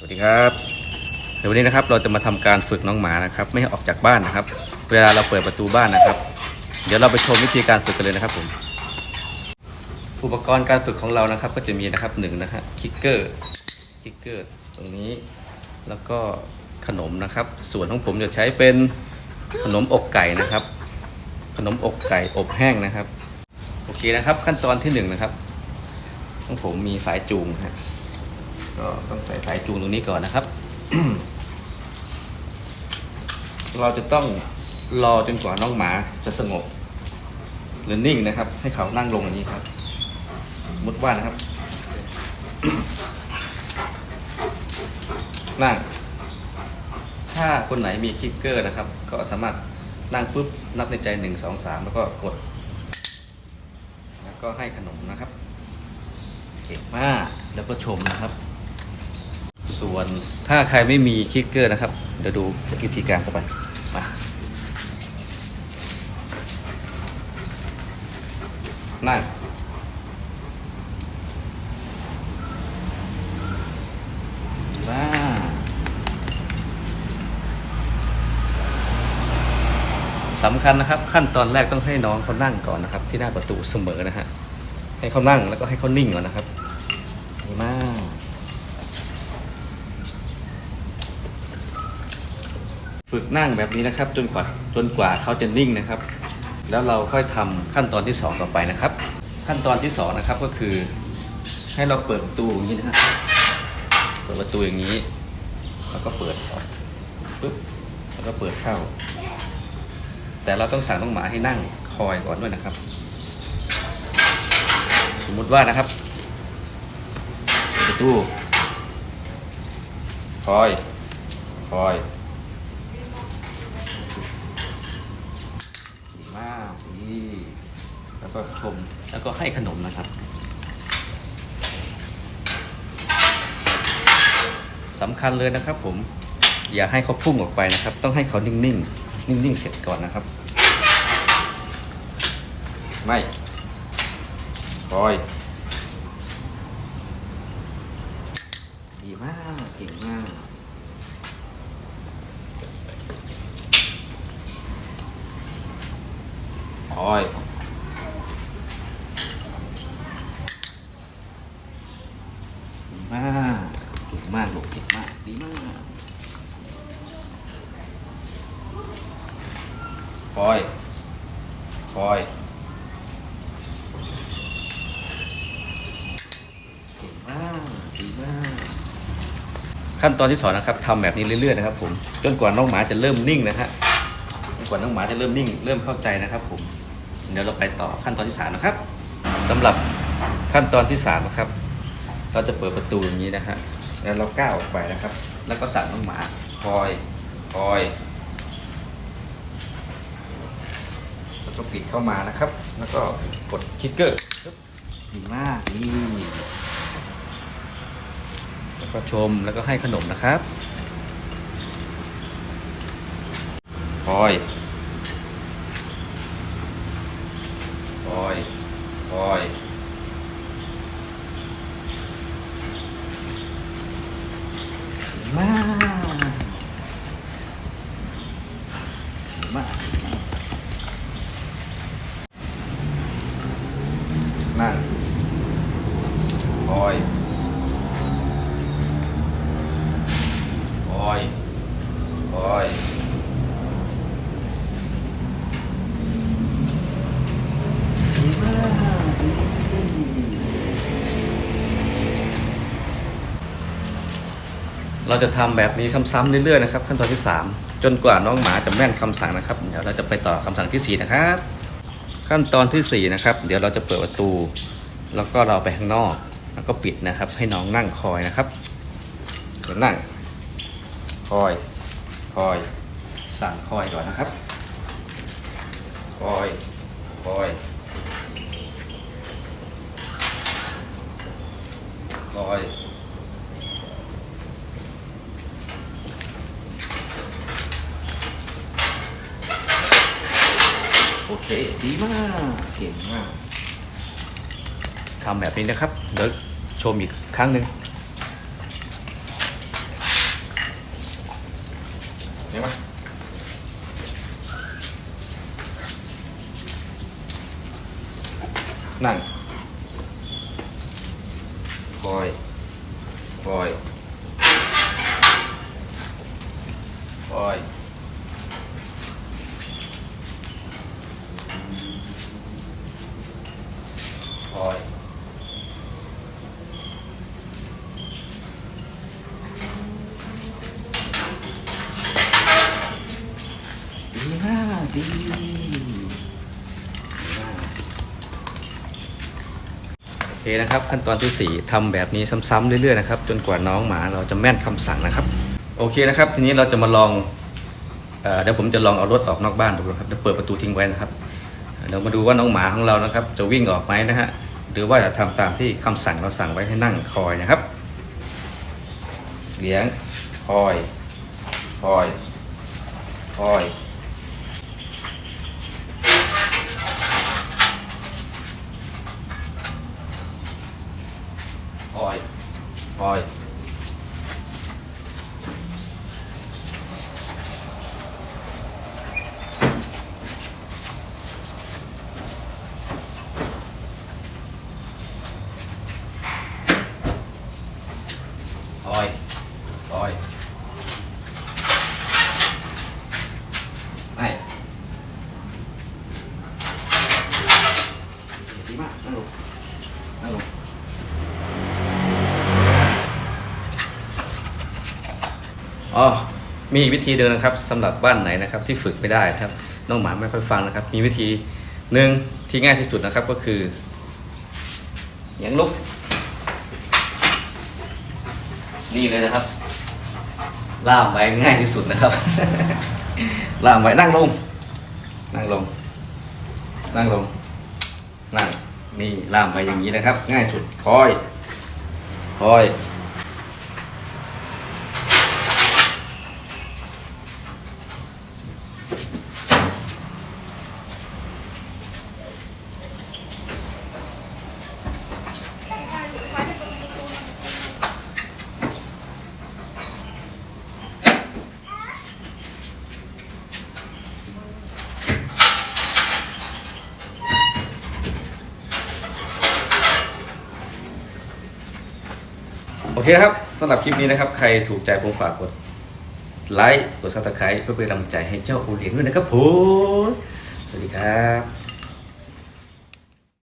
สวัสดีครับเดี๋ยววันนี้นะครับเราจะมาทำการฝึกน้องหมานะครับ ไม่ให้ออกจากบ้านนะครับ เวลาเราเปิดประตูบ้านนะครับ เดี๋ยวเราไปชมวิธีการฝึกกันเลยนะครับผมอุปกรณ์การฝึกของเรานะครับ ก็จะมีนะครับหนึ่งนะฮะคิกเกอร์คิกเกอร์ตรงนี้แล้วก็ขนมนะครับ ส่วนของผมจะใช้เป็นขนมอกไก่นะครับ ขนมอกไก่อบแห้งนะครับ โอเคนะครับ ขั้นตอนที่หนึ่งนะครับของผมมีสายจูงนะฮะ ก็ต้องใส่สายจูงตรงนี้ก่อนนะครับ เราจะต้องรอจนกว่าน้องหมาจะสงบหรือนิ่งนะครับ ให้เขานั่งลงอย่างนี้ครับ สมมติว่านะครับ นั่ง ถ้าคนไหนมีคิกเกอร์นะครับ ก็สามารถนั่งปุ๊บนับในใจหนึ่งสองสามแล้วก็กด แล้วก็ให้ขนมนะครับ เก่งมากแล้วก็ชมนะครับ ส่วนถ้าใครไม่มีคิกเกอร์นะครับ เดี๋ยวดูวิธีการต่อไปมานั่งว้าสำคัญนะครับ ขั้นตอนแรกต้องให้น้องเขานั่งก่อนนะครับ ที่หน้าประตูเสมอนะฮะให้เขานั่งแล้วก็ให้เขานิ่งก่อนนะครับดีมาก ฝึกนั่งแบบนี้นะครับ จนกว่าจนกว่าเขาจะนิ่งนะครับ แล้วเราค่อยทำขั้นตอนที่สองต่อไปนะครับ ขั้นตอนที่สองนะครับก็คือ ให้เราเปิดประตูอย่างนี้นะฮะเปิดประตูอย่างนี้ แล้วก็เปิดออกปุ๊บแล้วก็เปิดเข้า แต่เราต้องสั่งน้องหมาให้นั่งคอยก่อนด้วยนะครับ สมมุติว่านะครับประตูคอย คอย ดีมากนี่ แล้วก็ชมแล้วก็ให้ขนมนะครับสำคัญเลยนะครับ ผมอย่าให้เขาพุ่งออกไปนะครับ ต้องให้เขานิ่งๆนิ่งๆเสร็จก่อนนะครับ ไม่คอยดีมากเก่งมากคอยดี มากเก่งมากลูกเก่งมากดีมากคอยคอยเก่งมากดีมาก ขั้นตอนที่สองนะครับทำแบบนี้เรื่อยๆนะครับผมจนกว่าน้องหมาจะเริ่มนิ่งนะฮะจนกว่าน้องหมาจะเริ่มนิ่ง เริ่มเข้าใจนะครับผมเดี๋ยวเราไปต่อขั้นตอนที่สามนะครับสำหรับขั้นตอนที่สามนะครับ เราจะเปิดประตูอย่างนี้นะฮะแล้วเราก้าวออกไปนะครับ แล้วก็สั่งน้องหมาคอยคอยแล้วก็ปิดเข้ามานะครับ แล้วก็กดคลิกเกอร์ดีมากนี่แล้วก็ชมแล้วก็ให้ขนมนะครับคอย คอย คอย มากมากนั่งคอย เราจะทำแบบนี้ซ้ำๆเรื่อยๆนะครับขั้นตอนที่ 3 จนกว่าน้องหมาจะแม่นคำสั่งนะครับ เดี๋ยวเราจะไปต่อคำสั่งที่ 4 นะครับ ขั้นตอนที่4นะครับเดี๋ยวเราจะเปิดประตู แล้วก็เราไปข้างนอก แล้วก็ปิดนะครับ ให้น้องนั่งคอยนะครับนั่ง คอย คอย สั่งคอยก่อนนะครับ คอย คอย คอย เคดีมากเก่งมากทำแบบนี้นะครับ เดี๋ยวชมอีกครั้งหนึ่งเห็นไหมนั่งคอยคอยคอย เคนะครับขั้นตอนที่ 4ทำแบบนี้ซ้ำๆเรื่อยๆนะครับจนกว่าน้องหมาเราจะแม่นคำสั่งนะครับ โอเคนะครับ ทีนี้เราจะมาลองเออเดี๋ยวผมจะลองเอารถออกนอกบ้านดูนะครับเดี๋ยวเปิดประตูทิ้งไว้นะครับเดี๋ยวมาดูว่าน้องหมาของเรานะครับ จะวิ่งออกไหมนะฮะหรือว่าจะทำตามที่คำสั่งเราสั่งไว้ให้นั่งคอยนะครับเลี้ยงคอยคอยคอย คอยคอยคอยคอย ไม่ดีมากนั่งลงนั่งลง อ๋อมีวิธีเดินนะครับสำหรับบ้านไหนนะครับที่ฝึกไม่ได้นะครับน้องหมาไม่ค่อยฟังนะครับ มีวิธีหนึ่งที่ง่ายที่สุดนะครับก็คือเหยียงลุกนี่เลยนะครับ ล่ามไว้ง่ายที่สุดนะครับ ล่ามไว้นั่งลง นั่งลง นั่งลง นั่ง นี่ล่ามไว้อย่างนี้นะครับ ง่ายสุดคอย คอย โอเคครับสำหรับคลิปนี้นะครับ ใครถูกใจผมฝากกดไลค์ กดซับสไครต์เพื่อเป็นกำลังใจให้เจ้าโอเลี้ยงด้วยนะครับผม สวัสดีครับ